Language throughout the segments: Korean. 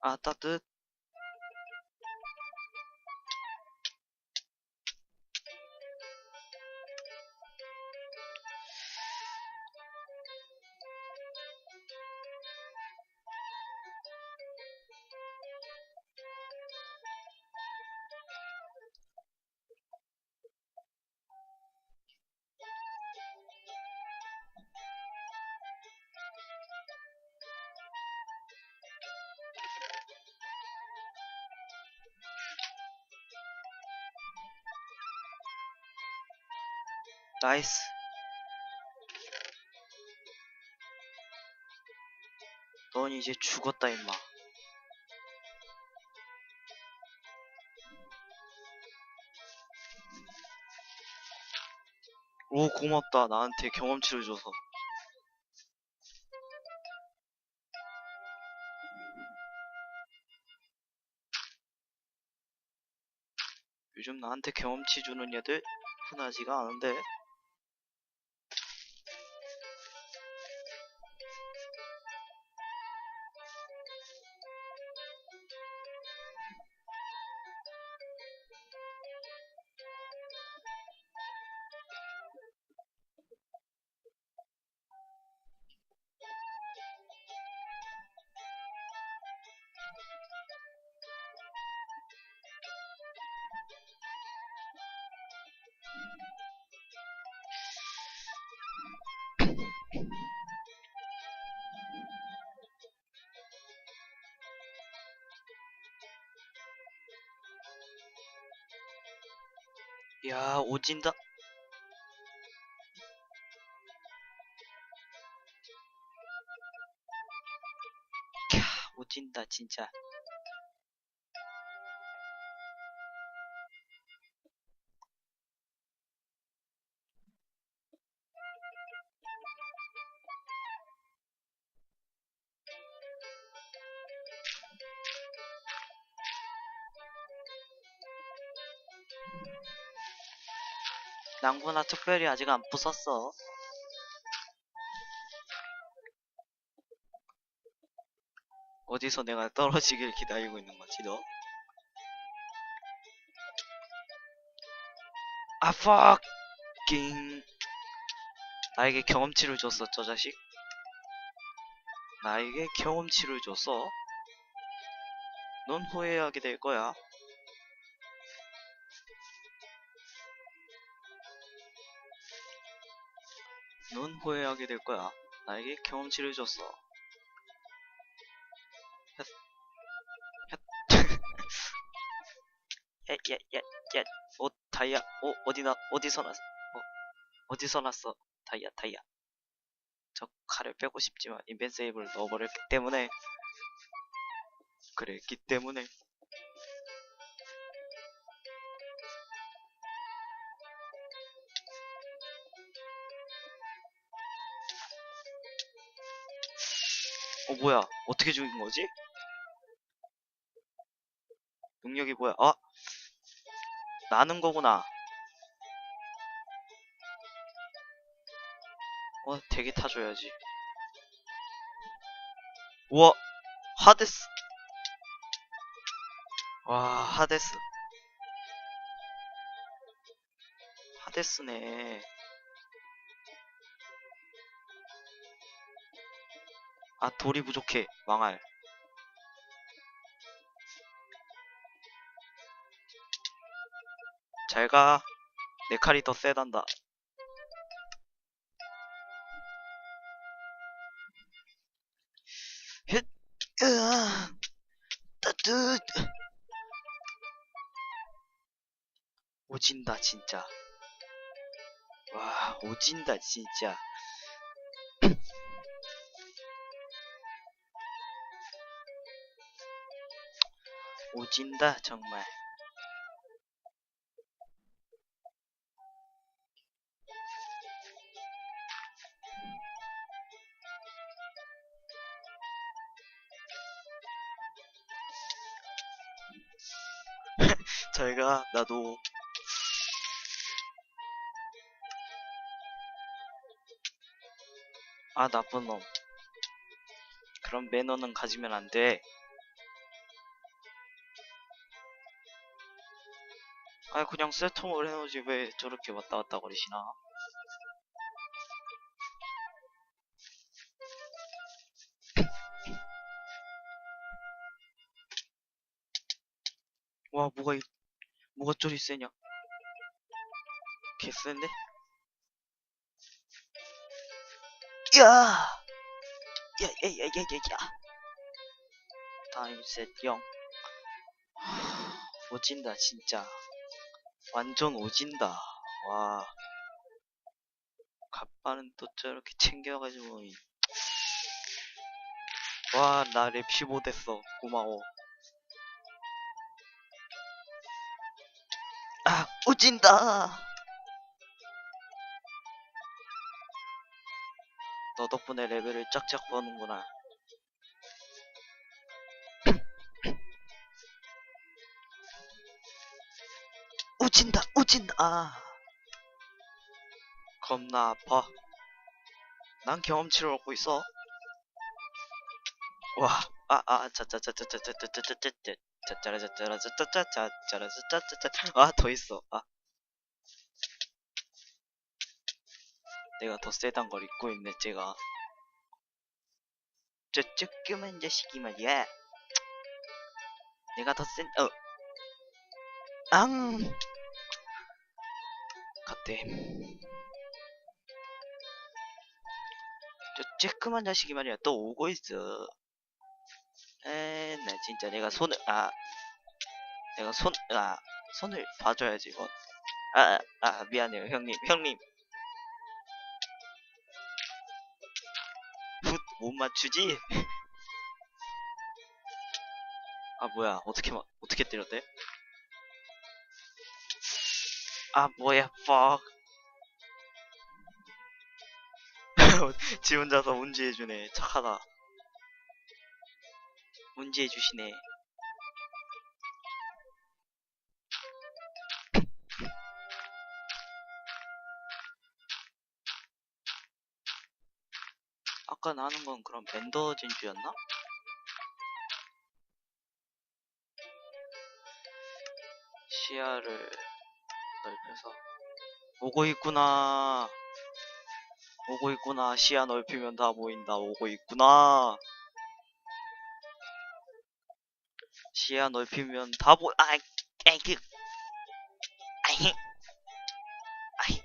아 나이스. 넌 이제 죽었다 임마. 오 고맙다. 나한테 경험치를 줘서. 요즘 나한테 경험치 주는 애들 흔하지가 않은데 야 오진다. 캬 오진다 진짜 낭구나 특별히 아직 안 부쉈어. 어디서 내가 떨어지길 기다리고 있는 거지 너? 아 fucking. 나에게 경험치를 줬어 저 자식? 나에게 경험치를 줬어? 넌 후회하게 될 거야 넌 후회하게 될 거야. 나에게 경험치를 줬어. 야야야야 어 다이아 어 어디나 어디서 났어 어 어디서 났어? 다이아 다이아. 저 칼을 빼고 싶지만 인벤 세이브를 넣어버렸기 때문에 그랬기 때문에 뭐야? 어떻게 죽인 거지? 능력이 뭐야? 아 나는 거구나. 어 대기 타줘야지. 우와 하데스. 와 하데스. 하데스네 아 돌이 부족해. 망할. 잘가. 내 칼이 더 세단다. 오진다 진짜. 와 오진다 진짜 오진다 정말. 잘가 나도 아 나쁜 놈. 그런 매너는 가지면 안돼 아 그냥 세통을 해놓지 왜 저렇게 왔다 갔다 거리시나? 와 뭐가 이 뭐가 저리 세냐? 개센데? 야! 야, 야, 야, 야, 야, 야. 타임셋 0. 오진다, 진짜. 완전 오진다. 와. 갑바는 또 저렇게 챙겨가지고. 이- 와, 나 랩 15 됐어. 고마워. 아, 오진다! 너 덕분에 레벨을 쫙쫙 버는구나. 우진다, 우진다. 아. 겁나 아파. 난 경험치를 얻고 있어. 와, 아, 아. 아. 아. 어. 앙! 갔대. 저 쬐끄만 자식이 말이야, 또 오고 있어. 에, 나 진짜 내가 손을, 아. 내가 손, 아. 손을 봐줘야지, 이건. 아, 아, 아, 미안해요, 형님, 형님. 훗, 못 맞추지? 아, 뭐야, 어떻게, 막, 어떻게 때렸대? 아 뭐야 fuck. 지 혼자서 운지해주네 착하다. 운지해주시네. 아까 나는 건 그럼 벤더 진주였나? 시야를 넓혀서 오고 있구나. 오고 있구나. 시야 넓히면 다 보인다. 오고 있구나. 시야 넓히면 다 보.. 아, 에이, 그, 아이, 아이,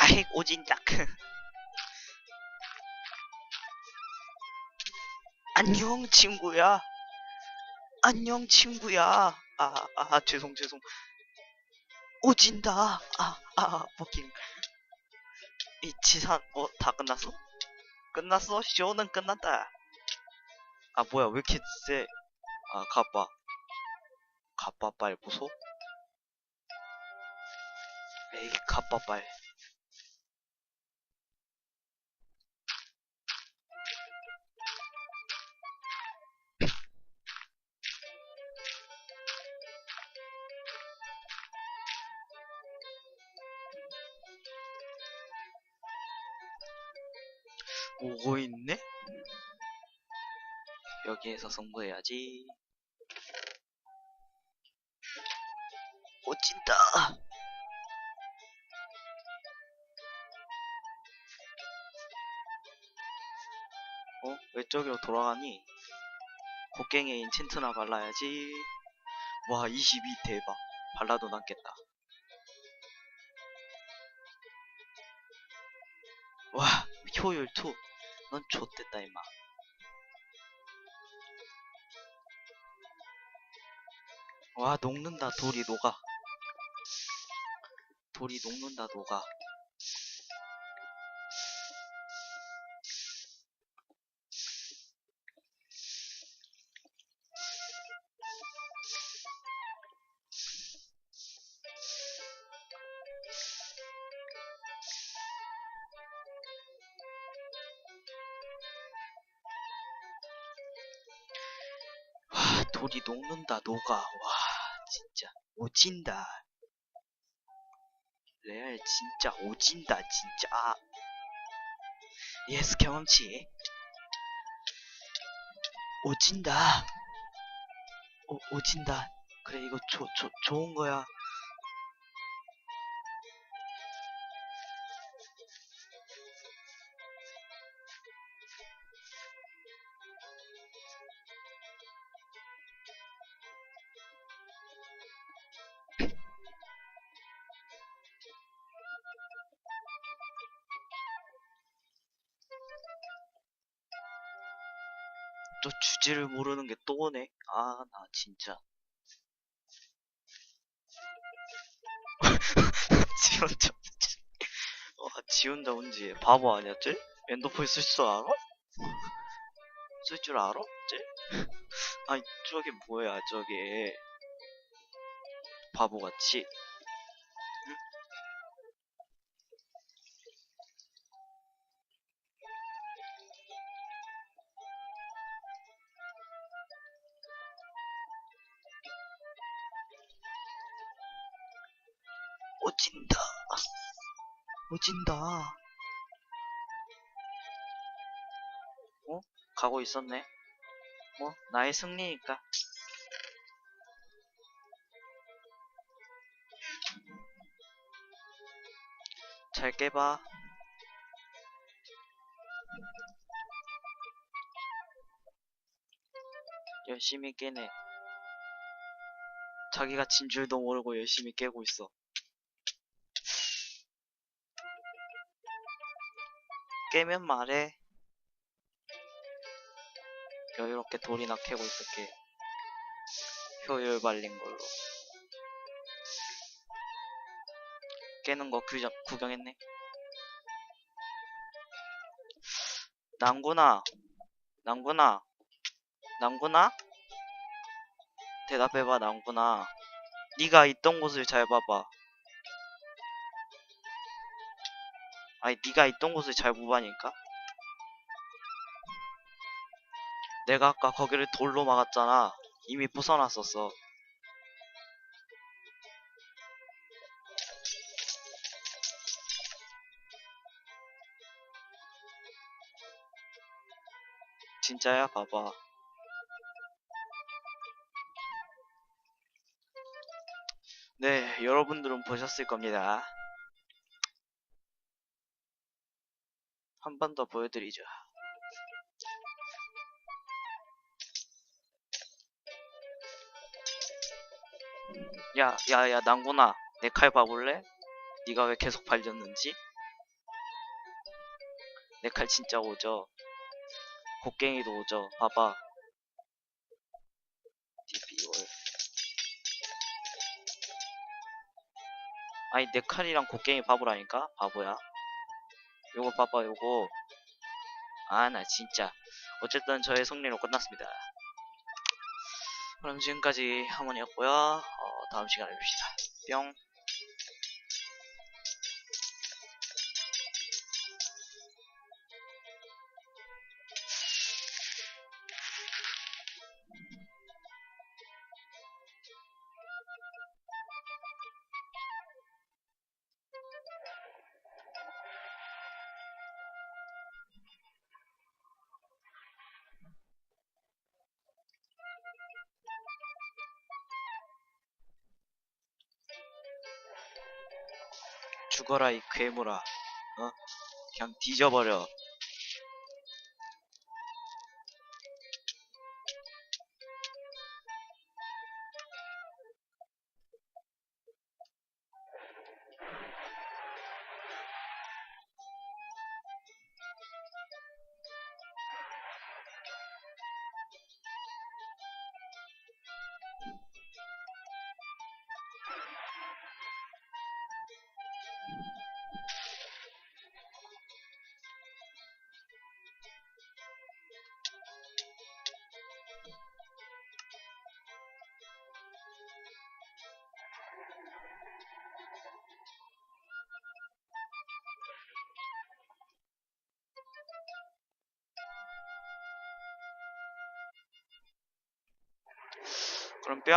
아이, 오진작. 안녕, 친구야. 안녕, 친구야. 아, 아, 죄송, 죄송. 오진다. 아, 아, 버킹. 이 지산, 어, 다 끝났어? 끝났어? 쇼는 끝났다. 아, 뭐야, 왜 이렇게 세? 아, 가빠. 가빠 빨 보소? 에이, 가빠 빨. 오고 있네? 여기에서 승부해야지. 오진다! 어? 왜 저기로 돌아가니? 곡괭이에 인챈트나 발라야지. 와, 22 대박. 발라도 낫겠다. 와, 효율 2. 넌 좆됐다, 임마. 와, 녹는다, 돌이 녹아. 돌이 녹는다, 녹아. 와, 돌이 녹는다, 녹아. 와, 진짜. 오진다. 레알 진짜 오진다, 진짜. 아. 예스, 경험치. 오진다. 오, 오진다. 그래, 이거 조, 조, 좋은 거야. 또 주제를 모르는 게 또 오네. 아, 나 진짜. 지 혼자 온지. 와, 지 혼자 온지. 바보 아니야, 쟤? 엔더포인 쓸줄 알아? 쓸 줄 알아? 쟤? 아니, 저게 뭐야, 저게. 바보같이. 오진다. 오진다. 어? 가고 있었네. 뭐, 나의 승리니까. 잘 깨봐. 열심히 깨네. 자기가 진 줄도 모르고 열심히 깨고 있어. 깨면 말해. 여유롭게 돌이나 캐고 있을게. 효율 발린 걸로. 깨는 거 규정, 구경했네. 남구나. 남구나. 남구나? 대답해봐, 남구나. 네가 있던 곳을 잘 봐봐. 아니, 네가 있던 곳을 잘 보라니까? 내가 아까 거기를 돌로 막았잖아. 이미 부숴놨었어. 진짜야? 봐봐. 네, 여러분들은 보셨을 겁니다. 한 번 더 보여드리죠. 야, 야, 야, 남구나. 내 칼 봐볼래? 네가 왜 계속 발렸는지? 내 칼 진짜 오죠? 곡괭이도 오죠? 봐봐. DB월. 아니, 내 칼이랑 곡괭이 봐보라니까? 바보야. 요거 봐봐, 요거. 아, 나 진짜. 어쨌든 저의 승리로 끝났습니다. 그럼 지금까지 하모니였고요. 어, 다음 시간에 뵙시다. 뿅. 죽어라 이 괴물아. 어? 그냥 뒤져버려. 그럼 뿅.